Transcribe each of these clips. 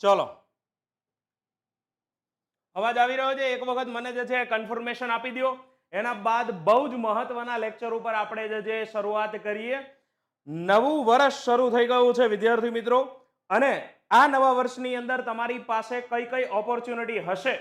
ચલો. અવાજ આવી રહ્યો છે? એક વખત મને જે છે કન્ફર્મેશન આપી દો એના બાદ બહુ જ મહત્વના લેક્ચર ઉપર આપણે જે છે શરૂઆત કરીએ. નવું વર્ષ શરૂ થઈ ગયું છે, વિદ્યાર્થી મિત્રો. અને આ નવા વર્ષની અંદર તમારી પાસે કઈ કઈ ઓપોર્ચ્યુનિટી હશે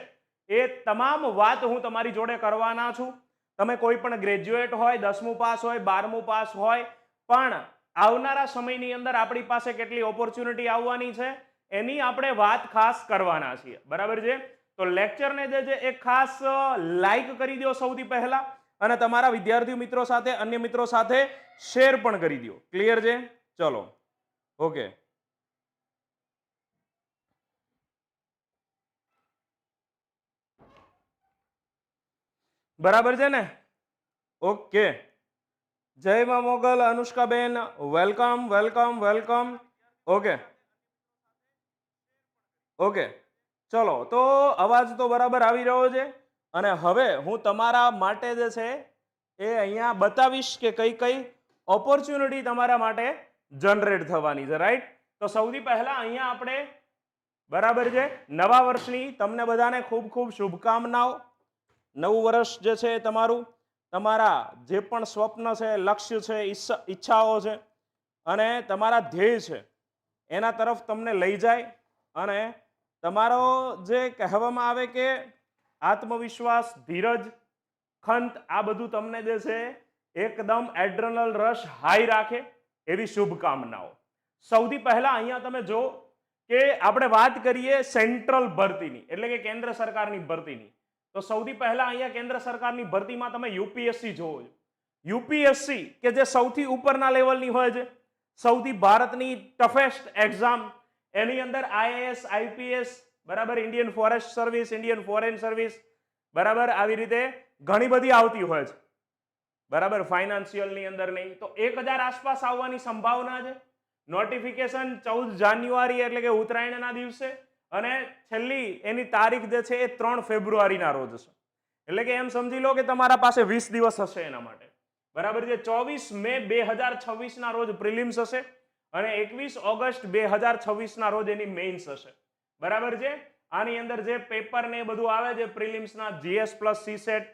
એ તમામ વાત હું તમારી જોડે કરવાના છું. તમે કોઈ પણ ગ્રેજ્યુએટ હોય, દસમું પાસ હોય, બારમું પાસ હોય, પણ આવનારા સમયની અંદર આપણી પાસે કેટલી ઓપોર્ચ્યુનિટી આવવાની છે? એની આપણે વાત ખાસ કરવાના છીએ. બરાબર છે? તો લેક્ચરને જે છે એ ખાસ લાઈક કરી દો સૌથી પહેલા અને તમારા વિદ્યાર્થી મિત્રો સાથે, અન્ય મિત્રો સાથે શેર પણ કરી દો ક્લિયર છે? ચલો. ઓકે બરાબર છે ને? ઓકે જય મા Mogal, અનુષ્કાબેન. Welcome welcome welcome okay okay. ચલો, તો અવાજ તો બરાબર આવી રહ્યો છે. અને હવે હું તમારા માટે જે છે, એ અહીંયા બતાવીશ કે કઈ કઈ ઓપોર્ચ્યુનિટી તમારા માટે જનરેટ થવાની છે રાઈટ તો સૌથી પહેલા અહીંયા આપણે, બરાબર છે, નવા વર્ષની તમને બધાને ખૂબ ખૂબ શુભકામનાઓ. નવું વર્ષ જે છે તમારું, તમારા જે પણ સ્વપ્ન છે, લક્ષ્ય છે ઈચ્છાઓ છે, અને તમારા ધ્યેય છે, એના તરફ તમને લઈ જાય. અને તમારો જે કહેવામાં આવે કે આત્મવિશ્વાસ, ધીરજ, ખંત આ બધું તમને જે છે, એકદમ એડ્રનલ રશ હાઈ રાખે એવી શુભકામનાઓ. સૌથી પહેલા અહીંયા તમે જો કે આપણે વાત કરીએ સેન્ટ્રલ ભરતીની, એટલે કે કેન્દ્ર સરકારની ભરતીની. તો સૌથી પહેલા અહીંયા કેન્દ્ર સરકારની ભરતીમાં તમે યુપીએસસી જોવો છો યુપીએસસી કે જે સૌથી ઉપરના લેવલની હોય છે, સૌથી ભારતની ટફેસ્ટ એક્ઝામ એની અંદર આઈએએસ, આઈપીએસ, બરાબર Indian forest service, Indian foreign service, બરાબર આવી રીતે ઘણી બધી આવતી હોય છે. બરાબર ફાઇનાન્શિયલની અંદર નહીં. તો એક હજાર આસપાસ આવવાની સંભાવના છે. નોટિફિકેશન ચૌદ જાન્યુઆરી એટલે કે ઉત્તરાયણના દિવસે અને છેલ્લી એની તારીખ જે છે એ ત્રણ ફેબ્રુઆરીના રોજ છે. એટલે કે એમ સમજી લો કે તમારા પાસે વીસ દિવસ હશે એના માટે. બરાબર જે ચોવીસ મે બે હજાર છવ્વીસના રોજ પ્રિલિમ્સ હશે. અને એકવીસ ઓગસ્ટ બે હજાર છવ્વીસના રોજ એની મેઇન્સ હશે. બરાબર છે? આની અંદર જે પેપર ને બધું આવે છે પ્રિલિમ્સના જીએસ પ્લસ સી સેટ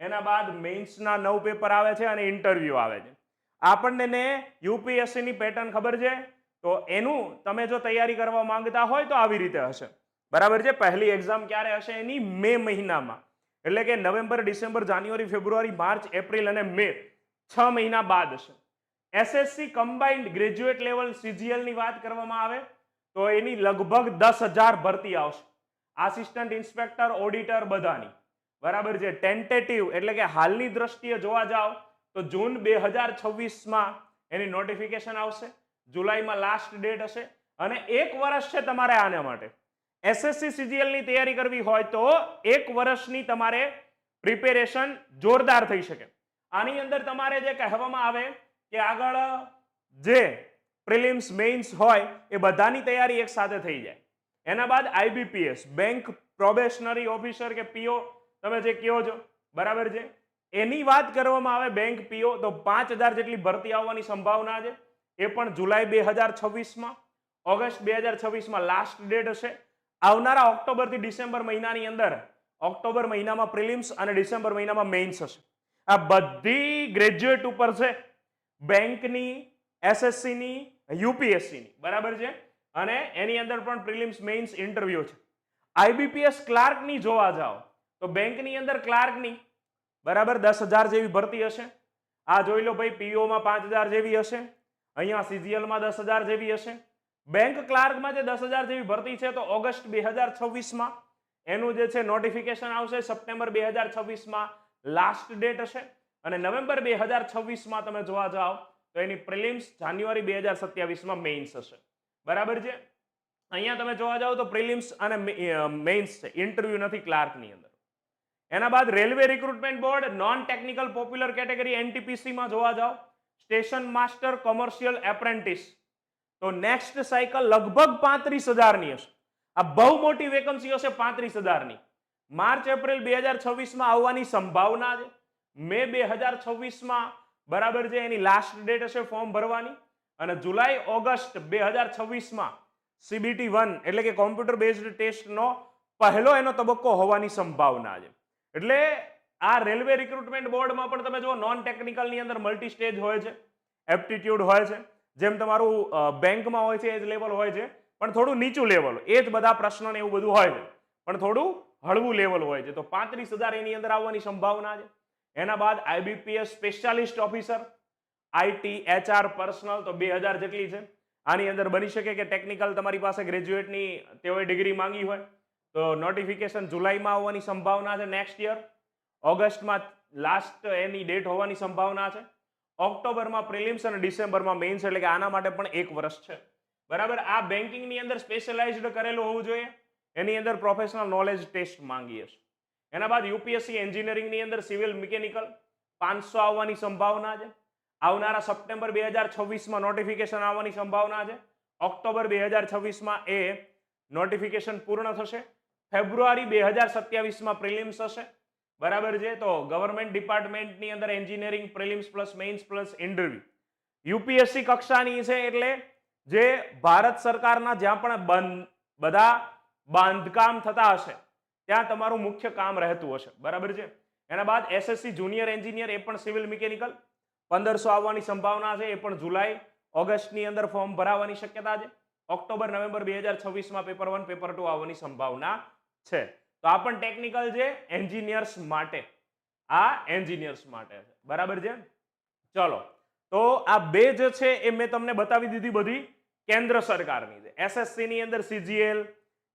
એના બાદ મેઇન્સના નવ પેપર આવે છે અને ઇન્ટરવ્યુ આવે છે. આપણને ને યુપીએસસીની પેટર્ન ખબર છે? તો એનું તમે જો તૈયારી કરવા માંગતા હોય તો આવી રીતે હશે. બરાબર છે? પહેલી એક્ઝામ ક્યારે હશે? એની મે મહિનામાં. એટલે કે November, December, January, February, March, April અને મે, છ મહિના બાદ હશે. એસએસસી કમ્બાઇન્ડ ગ્રેજ્યુએટ લેવલ સીજીએલની વાત કરવામાં આવે, તો એની લગભગ દસ હજાર ભરતી આવશે. આસિસ્ટન્ટ ઇન્સ્પેક્ટર ઓડિટર બધાની. બરાબર છે? ટેન્ટેટિવ એટલે કે હાલની દ્રષ્ટિએ જોવા જાઓ તો જૂન બે હજાર છવ્વીસમાં એની નોટિફિકેશન આવશે. જુલાઈમાં લાસ્ટ ડેટ હશે. અને એક વર્ષ છે તમારે આના માટે. એસએસસી સીજીએલની તૈયારી કરવી હોય તો એક વર્ષની તમારે પ્રિપેરેશન જોરદાર થઈ શકે. આની અંદર તમારે જે કહેવામાં આવે કે આગળ જે પ્રિલિમ્સ મેઇન્સ હોય, એ બધાની તૈયારી એક સાથે થઈ જાય. એના બાદ આઈબીપીએસ બેંક પ્રોબેશનરી ઓફિસર કે પીઓ તમે જે કહો છો, બરાબર છે? એની વાત કરવામાં આવે બેંક પીઓ તો પાંચ હજાર જેટલી ભરતી આવવાની સંભાવના છે. એ પણ જુલાઈ બે હજાર છવ્વીસમાં, ઓગસ્ટ બે હજાર છવ્વીસમાં લાસ્ટ ડેટ હશે. આવનારા ઓક્ટોબરથી ડિસેમ્બર મહિનાની અંદર, ઓક્ટોબર મહિનામાં પ્રિલિમ્સ અને ડિસેમ્બર મહિનામાં મેઇન્સ હશે. આ બધી ગ્રેજ્યુએટ ઉપર છે બેંકની એસએસસીની યુપીએસસીની બરાબર છે? અને એની અંદર પણ પ્રિલિમ્સ, મેઇન્સ, ઇન્ટરવ્યુ છે. આઈબીપીએસ ક્લાર્કની જોવા જાઓ, તો બેંકની અંદર ક્લાર્કની બરાબર દસ હજાર જેવી ભરતી હશે. આ જોઈ લો ભાઈ પીઓમાં પાંચ હજાર જેવી હશે. અહીંયા સીજીએલમાં દસ હજાર જેવી હશે. બેંક ક્લાર્કમાં જે દસ હજાર જેવી ભરતી છે, તો ઓગસ્ટ બે હજાર છવ્વીસમાં એનું જે છે નોટિફિકેશન આવશે, સપ્ટેમ્બર બે હજાર છવ્વીસમાં લાસ્ટ ડેટ હશે. અને નવેમ્બર બે હજાર છવ્વીસમાં તમે જોવા જાઓ તો એની પ્રિલિમ્સ જાન્યુઆરી બે હજાર સત્યાવીસમાં મેઇન્સ હશે. બરાબર છે? અહીંયા તમે જોવા જાઓ તો પ્રિલિમ્સ અને મેઇન્સ છે. ઇન્ટરવ્યુ નથી ક્લાર્કની અંદર. એના બાદ railway recruitment board non technical popular category એનટીપીસીમાં જોવા જાઓ. સ્ટેશન માસ્ટર કોમર્શિયલ એપ્રેન્ટિસ તો નેક્સ્ટ સાયકલ લગભગ પાંત્રીસ હજારની હશે. આ બહુ મોટી વેકન્સી હશે પાંત્રીસ હજારની. માર્ચ, એપ્રિલ બે હજાર છવ્વીસમાં આવવાની સંભાવના છે. મે બે હજાર છવ્વીસમાં બરાબર છે, એની લાસ્ટ ડેટ હશે ફોર્મ ભરવાની. અને જુલાઈ, ઓગસ્ટ બે હજાર છવ્વીસમાં સીબીટી વન એટલે કે કોમ્પ્યુટર બેઝડ ટેસ્ટનો પહેલો એનો તબક્કો હોવાની સંભાવના છે. એટલે આ રેલવે રિક્રુટમેન્ટ બોર્ડમાં પણ તમે જુઓ નોન ટેકનિકલની અંદર મલ્ટી સ્ટેજ હોય છે એપ્ટિટ્યુડ હોય છે. જેમ તમારું બેંકમાં હોય છે, એ જ લેવલ હોય છે, પણ થોડું નીચું લેવલ એ જ બધા પ્રશ્નો ને એવું બધું હોય છે, પણ થોડું હળવું લેવલ હોય છે. તો પાંત્રીસ હજાર એની અંદર આવવાની સંભાવના છે. એના બાદ IBPS specialist officer, IT, HR, personnel તો બે હજાર જેટલી છે. આની અંદર બની શકે કે ટેકનિકલ તમારી પાસે ગ્રેજ્યુએટની તેઓએ ડિગ્રી માંગી હોય, તો નોટિફિકેશન જુલાઈમાં આવવાની સંભાવના છે નેક્સ્ટ યર. ઓગસ્ટમાં લાસ્ટ એની ડેટ હોવાની સંભાવના છે. ઓક્ટોબરમાં પ્રિલિમ્સ અને ડિસેમ્બરમાં મેઇન્સ, એટલે કે આના માટે પણ એક વર્ષ છે. બરાબર, આ બેન્કિંગની અંદર સ્પેશિયલાઇઝડ કરેલું હોવું જોઈએ. એની અંદર પ્રોફેશનલ નોલેજ ટેસ્ટ માંગીએ છે એના બાદ યુપીએસસી એન્જિનિયરિંગની અંદર સિવિલ મિકેનિકલ પાંચસો આવવાની સંભાવના છે. આવનારા સપ્ટેમ્બર બે હજાર છવ્વીસમાં નોટિફિકેશન આવવાની સંભાવના છે. ઓક્ટોબર બે હજાર છવ્વીસમાં એ નોટિફિકેશન પૂર્ણ થશે. ફેબ્રુઆરી બે હજાર સત્યાવીસમાં પ્રિલિમ્સ હશે. બરાબર છે? તો ગવર્મેન્ટ ડિપાર્ટમેન્ટની અંદર engineering prelims plus mains plus interview UPSC કક્ષાની છે એટલે જે ભારત સરકારના જ્યાં પણ બંધ બધા બાંધકામ થતા હશે ત્યાં તમારું મુખ્ય કામ રહેતું હશે. બરાબર છે? એના બાદ એસએસસી જુનિયર એન્જિનિયર એ પણ સિવિલ મિકેનિકલ પંદરસો આવવાની સંભાવના છે, એ પણ જુલાઈ ઓગસ્ટની અંદર ફોર્મ ભરાવાની શક્યતા છે. ઓક્ટોબર નવેમ્બર બે હજાર છવ્વીસમાં પેપર વન પેપર ટુ આવવાની સંભાવના છે. તો આ પણ ટેકનિકલ છે એન્જિનિયર્સ માટે. આ એન્જિનિયર્સ માટે બરાબર છે? ચલો. તો આ બે જે છે એ મેં તમને બતાવી દીધી બધી કેન્દ્ર સરકારની. છે એસએસસી ની અંદર સીજીએલ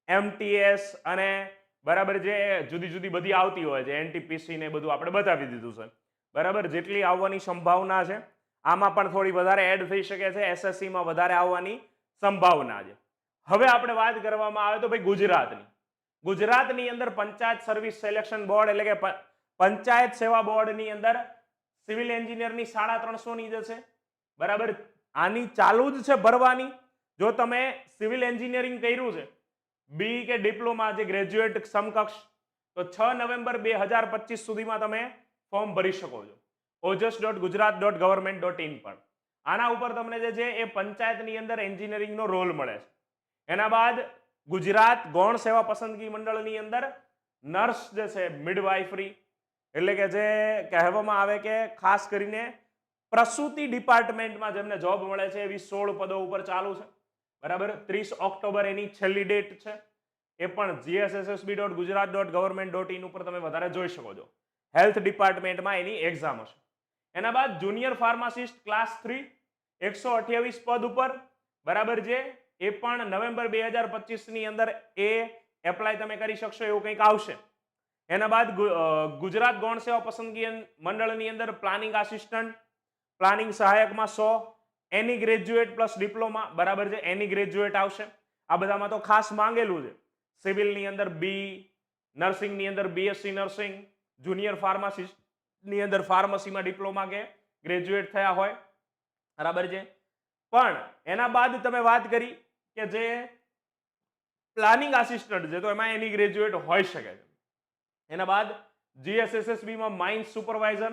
એમટીએસ અને બરાબર જે જુદી જુદી બધી આવતી હોય છે એનટીપીસી ને બધું આપણે બતાવી દીધું છે. બરાબર? જેટલી આવવાની સંભાવના છે, આમાં પણ થોડી વધારે એડ થઈ શકે છે એસએસસીમાં વધારે આવવાની સંભાવના છે. હવે આપણે વાત કરવામાં આવે તો ભાઈ ગુજરાતની. ગુજરાતની અંદર પંચાયત સર્વિસ સિલેક્શન બોર્ડ એટલે કે પંચાયત સેવા બોર્ડની અંદર સિવિલ એન્જિનિયરની સાડા ત્રણસોની જે છે. બરાબર? આની ચાલુ જ છે ભરવાની. જો તમે સિવિલ એન્જિનિયરિંગ કર્યું છે બી કે ડિપ્લોમા જે ગ્રેજ્યુએટ સમકક્ષ, તો છ નવેમ્બર બે હજાર પચીસ સુધીમાં તમે ફોર્મ ભરી શકો છો. Ojas dot Gujarat dot government dot in પર. આના ઉપર તમને જે છે એ પંચાયતની અંદર એન્જિનિયરિંગનો રોલ મળે છે. એના બાદ ગુજરાત ગૌણ સેવા પસંદગી મંડળની અંદર નર્સ જે છે મિડવાઇફરી એટલે કે જે કહેવામાં આવે કે ખાસ કરીને પ્રસૂતિ ડિપાર્ટમેન્ટમાં જેમને જોબ મળે છે, એવી સોળ પદો ઉપર ચાલુ છે. બરાબર? ત્રીસ ઓક્ટોબર એની છેલ્લી ડેટ છે. એ પણ GSSSB dot Gujarat dot government dot in ઉપર તમે વધારે જોઈ શકો છો. હેલ્થ ડિપાર્ટમેન્ટમાં એની એક્ઝામ હશે. એના બાદ જુનિયર ફાર્માસિસ્ટ ક્લાસ થ્રી એકસો અઠ્યાવીસ પદ ઉપર, બરાબર છે? એ પણ નવેમ્બર બે હજાર પચીસની અંદર એ એપ્લાય તમે કરી શકશો એવું કંઈક આવશે. એના બાદ ગુજરાત ગૌણ સેવા પસંદગી મંડળની અંદર પ્લાનિંગ આસિસ્ટન્ટ પ્લાનિંગ સહાયકમાં સો એની ગ્રેજ્યુએટ પ્લસ ડિપ્લોમા બરાબર છે? એની ગ્રેજ્યુએટ આવશે. આ બધામાં તો ખાસ માંગેલું છે. સિવિલની અંદર બી નર્સિંગની અંદર બીએસસી નર્સિંગ જુનિયર ફાર્માસિસ્ટની અંદર ફાર્મસીમાં ડિપ્લોમા કે ગ્રેજ્યુએટ થયા હોય. બરાબર છે? પણ એના બાદ તમે વાત કરી કે જે પ્લાનિંગ આસિસ્ટન્ટ છે, તો એમાં એની ગ્રેજ્યુએટ હોઈ શકે છે. એના બાદ જીએસએસએસબીમાં માઇન્સ સુપરવાઇઝર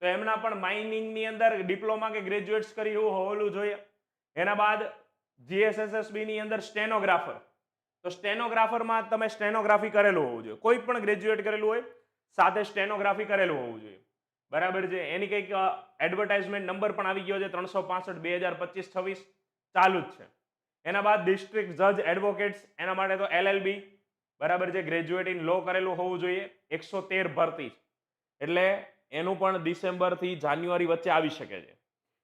તો એમના પણ માઇનિંગની અંદર ડિપ્લોમા કે ગ્રેજ્યુએટ્સ કરી એવું હોવું જોઈએ. એના બાદ જીએસએસએસબી ની અંદર સ્ટેનોગ્રાફર તો સ્ટેનોગ્રાફરમાં તમે સ્ટેનોગ્રાફી કરેલું હોવું જોઈએ. કોઈ પણ ગ્રેજ્યુએટ કરેલું હોય, સાથે સ્ટેનોગ્રાફી કરેલું હોવું જોઈએ. બરાબર છે? એની કંઈક એડવર્ટાઇઝમેન્ટ નંબર પણ આવી ગયો છે, ત્રણસો પાસઠ, બે હજાર પચીસ, છવ્વીસ. ચાલુ જ છે. એના બાદ ડિસ્ટ્રિક્ટ જજ એડવોકેટ્સ એના માટે તો એલએલબી બરાબર છે? ગ્રેજ્યુએટ ઇન લો કરેલું હોવું જોઈએ. એકસો તેર ભરતી. એટલે એનું પણ ડિસેમ્બરથી જાન્યુઆરી વચ્ચે આવી શકે છે.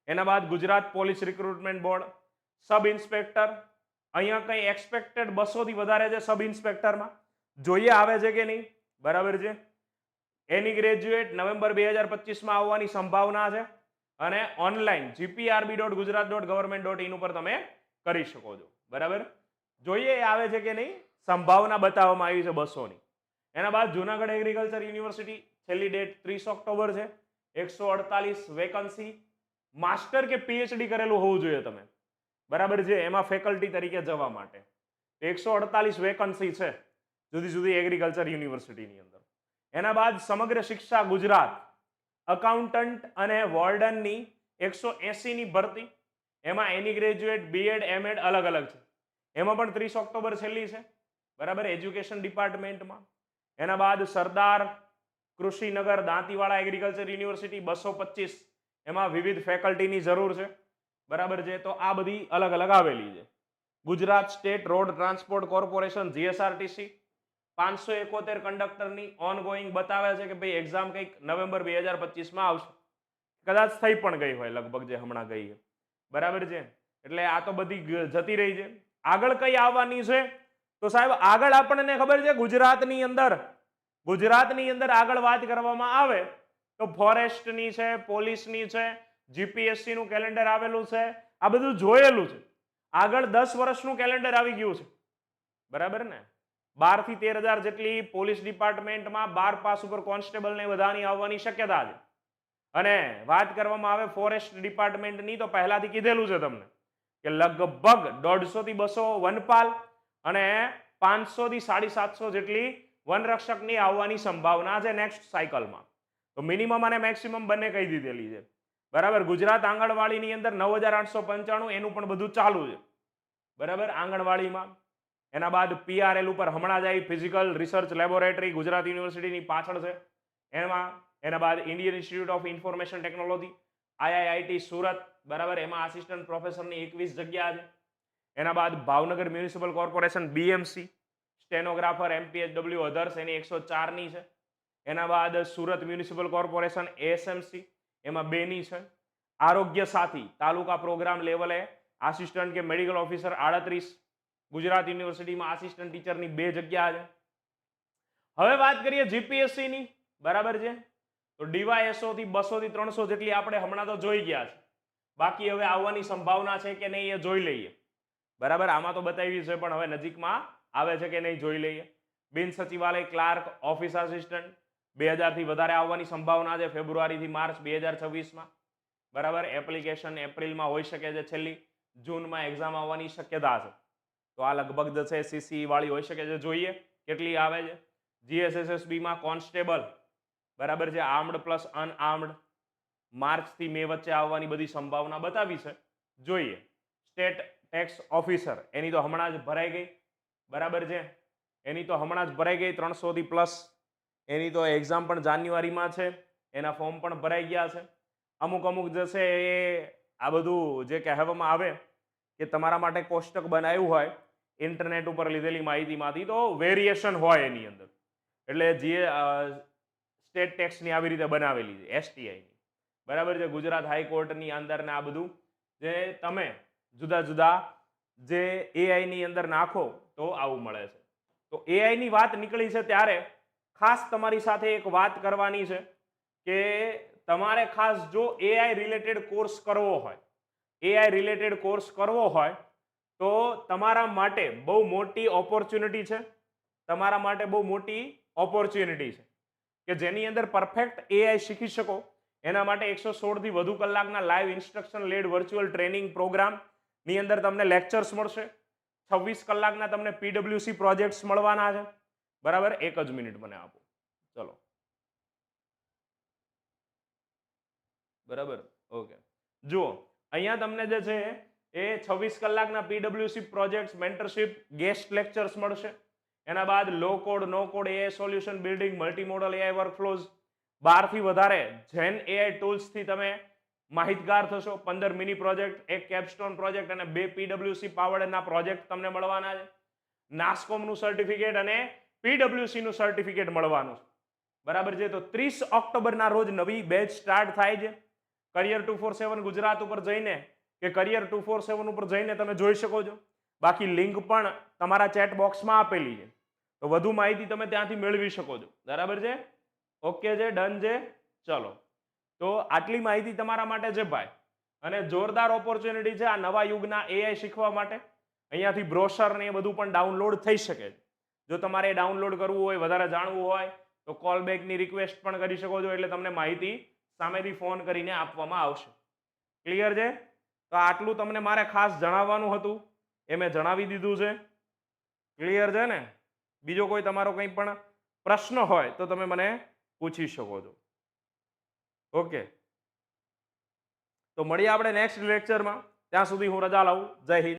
એના બાદ Gujarat police recruitment board, sub inspector, અહીંયા કંઈ એક્સપેક્ટેડ બસોથી વધારે છે સબ ઇન્સ્પેક્ટરમાં? જોઈએ આવે છે કે નહીં? બરાબર છે? એની ગ્રેજ્યુએટ નવેમ્બર બે હજાર પચીસમાં આવવાની સંભાવના છે અને online GPRB dot Gujarat dot government dot in ઉપર તમે કરી શકો છો. બરાબર? જોઈએ એ આવે છે કે નહીં? સંભાવના બતાવવામાં આવી છે બસોની. એના બાદ જુનાગઢ એગ્રીકલ્ચર યુનિવર્સિટી છેલ્લી ડેટ ત્રીસ ઓક્ટોબર છે. એકસો અડતાલીસ વેકન્સી માસ્ટર કે પીએચડી કરેલું હોવું જોઈએ તમે. બરાબર છે? એમાં ફેકલ્ટી તરીકે જવા માટે. એકસો અડતાલીસ વેકન્સી છે જુદી જુદી એગ્રીકલ્ચર યુનિવર્સિટીની અંદર. એના બાદ સમગ્ર શિક્ષા ગુજરાત અકાઉન્ટન્ટ અને વોર્ડનની એકસો એંસીની ભરતી. એમાં એની ગ્રેજ્યુએટ બીએડ એમએડ અલગ અલગ છે. એમાં પણ ત્રીસ ઓક્ટોબર છેલ્લી છે. બરાબર? એજ્યુકેશન ડિપાર્ટમેન્ટમાં એના બાદ સરદાર કૃષિનગર, દાંતીવાડા એગ્રીકલ્ચર યુનિવર્સિટી બસો પચીસ. એમાં વિવિધ ફેકલ્ટીની જરૂર છે. બરાબર છે? તો આ બધી અલગ અલગ આવેલી છે. Gujarat state road transport corporation GSRTC પાંચસો એકોતેર કંડક્ટરની ઓનગોઈંગ બતાવે છે કે ભાઈ એક્ઝામ કંઈક નવેમ્બર બે હજાર પચીસમાં આવશે. કદાચ થઈ પણ ગઈ હોય, લગભગ જે હમણાં ગઈ બરાબર છે? એટલે આ તો બધી જતી રહી છે. આગળ કઈ આવવાની છે? તો સાહેબ, આગળ આપણને ખબર છે ગુજરાતની અંદર ગુજરાતની અંદર આગળ વાત કરવામાં આવે તો ફોરેસ્ટની છે, પોલીસની છે જીપીએસસી નું કેલેન્ડર આવેલું છે, આ બધું જોયેલું છે. આગળ દસ વર્ષનું કેલેન્ડર આવી ગયું છે. બરાબર ને? બારથી તેર હજાર જેટલી પોલીસ ડિપાર્ટમેન્ટમાં બાર પાસ ઉપર કોન્સ્ટેબલ ને બધાની આવવાની શક્યતા છે. અને વાત કરવામાં આવે ફોરેસ્ટ ડિપાર્ટમેન્ટની, તો પહેલાથી કીધેલું છે તમને કે લગભગ દોઢસો થી બસો વનપાલ અને પાંચસો થી સાડી સાતસો જેટલી વનરક્ષકની આવવાની સંભાવના છે નેક્સ્ટ સાયકલમાં તો મિનિમમ અને મેક્સિમમ બંને કહી દીધેલી છે. બરાબર? ગુજરાત આંગણવાડીની અંદર નવ હજાર આઠસો પંચાણું એનું પણ બધું ચાલુ છે. બરાબર? આંગણવાડીમાં. એના બાદ પીઆરએલ ઉપર હમણાં જાય ફિઝિકલ રિસર્ચ લેબોરેટરી ગુજરાત યુનિવર્સિટીની પાછળ છે. એમાં, એના બાદ Indian institute of information technology IIIT Surat, બરાબર? એમાં આસિસ્ટન્ટ પ્રોફેસરની એકવીસ જગ્યા છે. એના બાદ Bhavnagar municipal corporation BMC stenographer MPHW others, એની એકસો ચારની છે. એના બાદ સુરત મ્યુનિસિપલ કોર્પોરેશન એએસએમસી એમાં બેની છે. આરોગ્ય સાથી, તાલુકા પ્રોગ્રામ લેવલે આસિસ્ટન્ટ કે મેડિકલ ઓફિસર આડત્રીસ, ગુજરાત યુનિવર્સિટીમાં આસિસ્ટન્ટ ટીચરની બે જગ્યા છે. હવે વાત કરીએ જીપીએસસીની બરાબર છે? તો ડીવાયએસઓ થી બસો ત્રણસો જેટલી આપણે હમણાં તો જોઈ ગયા છે. બાકી હવે આવવાની સંભાવના છે કે નહીં એ જોઈ લઈએ. બરાબર? આમાં તો બતાવી છે, પણ હવે નજીકમાં આવે છે કે નહીં જોઈ લઈએ. બિન સચિવાલય ક્લાર્ક, ઓફિસ આસિસ્ટન્ટ બે હજારથી વધારે આવવાની સંભાવના છે ફેબ્રુઆરીથી માર્ચ બે હજાર છવ્વીસમાં બરાબર? એપ્લિકેશન એપ્રિલમાં હોઈ શકે છે છેલ્લી. જૂનમાં એક્ઝામ આવવાની શક્યતા છે. તો આ લગભગ જે છે સીસી હોઈ શકે છે. જોઈએ કેટલી આવે છે. જીએસએસએસબીમાં કોન્સ્ટેબલ, બરાબર છે આર્મ્ડ પ્લસ અનઆર્મ્ડ માર્ચથી મે વચ્ચે આવવાની બધી સંભાવના બતાવી છે. જોઈએ. સ્ટેટ ટેક્સ ઓફિસર, એની તો હમણાં જ ભરાઈ ગઈ. બરાબર છે? એની તો હમણાં જ ભરાઈ ગઈ ત્રણસોથી પ્લસ એની તો એક્ઝામ પણ જાન્યુઆરીમાં છે. એના ફોર્મ પણ ભરાઈ ગયા છે. અમુક અમુક જે છે એ આ બધું જે કહેવામાં આવે કે તમારા માટે કોષ્ટક બનાવ્યું હોય ઇન્ટરનેટ ઉપર લીધેલી માહિતીમાંથી તો વેરિએશન હોય એની અંદર. એટલે જે સ્ટેટ ટેક્સની આવી રીતે બનાવેલી છે એસટીઆઈની બરાબર છે? ગુજરાત હાઈકોર્ટની અંદર ને આ બધું. જે તમે જુદા જુદા જે એઆઈની અંદર નાખો તો આવું મળે છે. તો એઆઈની વાત નીકળી છે ત્યારે ખાસ તમારી સાથે એક વાત કરવાની છે કે તમારે ખાસ જો એઆઈ રિલેટેડ કોર્સ કરવો હોય એઆઈ રિલેટેડ કોર્સ કરવો હોય, તો તમારા માટે બહુ મોટી ઓપોર્ચ્યુનિટી છે. તમારા માટે બહુ મોટી ઓપોર્ચ્યુનિટી છે. કે જેની અંદર પરફેક્ટ એઆઈ શીખી શકો. એના માટે એકસો સોળથી વધુ કલાકના live instruction led virtual training પ્રોગ્રામની અંદર તમને લેક્ચર્સ મળશે. છવ્વીસ કલાકના તમને પીડબ્લ્યુસી પ્રોજેક્ટ્સ મળવાના છે. બરાબર? એક જ મિનિટ મને આપો. ચલો. બરાબર? ઓકે. જુઓ, અહીંયા તમને જે છે, એ છવ્વીસ કલાકના પીડબ્લ્યુસી પ્રોજેક્ટ્સ મેન્ટરશિપ ગેસ્ટ લેક્ચર્સ મળશે. એના બાદ low code no code AI solution building multimodal AI workflows બારથી વધારે જેન એઆઈ ટૂલ્સથી તમે માહિતગાર થશો. પંદર મિની પ્રોજેક્ટ એક કેપસ્ટોન પ્રોજેક્ટ અને બે પીડબ્લ્યુસી પાવડના પ્રોજેક્ટ તમને મળવાના છે. નાસ્કોમનું સર્ટિફિકેટ અને પીડબ્લ્યુસીનું સર્ટિફિકેટ મળવાનું છે. બરાબર છે? તો ત્રીસ ઓક્ટોબરના રોજ નવી બેચ સ્ટાર્ટ થાય છે. Career two four seven Gujarat ઉપર જઈને કે કરિયર ટુ ફોર સેવન ઉપર જઈને તમે જોઈ શકો છો. બાકી લિંક પણ તમારા ચેટ બોક્સમાં આપેલી છે. તો વધુ માહિતી તમે ત્યાંથી મેળવી શકો છો. બરાબર છે? ઓકે છે? ડન છે? ચલો. તો આટલી માહિતી તમારા માટે છે ભાઈ. અને જોરદાર ઓપોર્ચ્યુનિટી છે આ નવા યુગના એઆઈ શીખવા માટે. અહીંયાથી બ્રોશર ને એ બધું પણ ડાઉનલોડ થઈ શકે છે. જો તમારે ડાઉનલોડ કરવું હોય, વધારે જાણવું હોય, તો કોલ બેકની રિક્વેસ્ટ પણ કરી શકો છો, એટલે તમને માહિતી સામેથી ફોન કરીને આપવામાં આવશે. ક્લિયર છે? તો આટલું તમને મારે ખાસ જણાવવાનું હતું. એ મેં જણાવી દીધું છે. ક્લિયર છે ને? બીજો કોઈ તમારો કંઈ પણ પ્રશ્ન હોય, તો તમે મને પૂછી શકો છો. ઓકે. તો મળીએ આપણે નેક્સ્ટ લેક્ચરમાં ત્યાં સુધી હું રજા લઉં જય હિન્દ.